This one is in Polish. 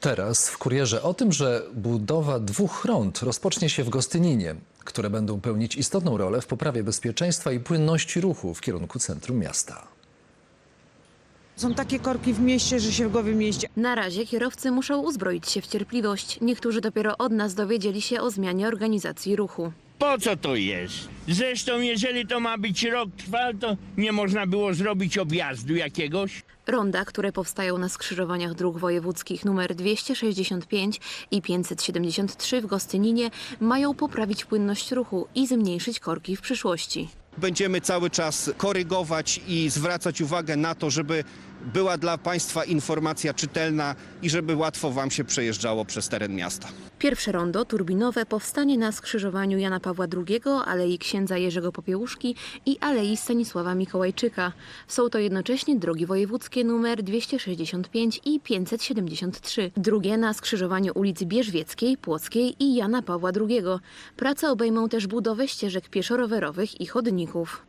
Teraz w kurierze o tym, że budowa dwóch rond rozpocznie się w Gostyninie, które będą pełnić istotną rolę w poprawie bezpieczeństwa i płynności ruchu w kierunku centrum miasta. Są takie korki w mieście, że się w głowie mieści. Na razie kierowcy muszą uzbroić się w cierpliwość. Niektórzy dopiero od nas dowiedzieli się o zmianie organizacji ruchu. Po co to jest? Zresztą, jeżeli to ma być rok trwał, to nie można było zrobić objazdu jakiegoś? Ronda, które powstają na skrzyżowaniach dróg wojewódzkich nr 265 i 573 w Gostyninie mają poprawić płynność ruchu i zmniejszyć korki w przyszłości. Będziemy cały czas korygować i zwracać uwagę na to, żeby była dla Państwa informacja czytelna i żeby łatwo Wam się przejeżdżało przez teren miasta. Pierwsze rondo turbinowe powstanie na skrzyżowaniu Jana Pawła II, Alei Księdza Jerzego Popiełuszki i Alei Stanisława Mikołajczyka. Są to jednocześnie drogi wojewódzkie nr 265 i 573. Drugie na skrzyżowaniu ulic Bierzwieckiej, Płockiej i Jana Pawła II. Prace obejmą też budowę ścieżek pieszo-rowerowych i chodników.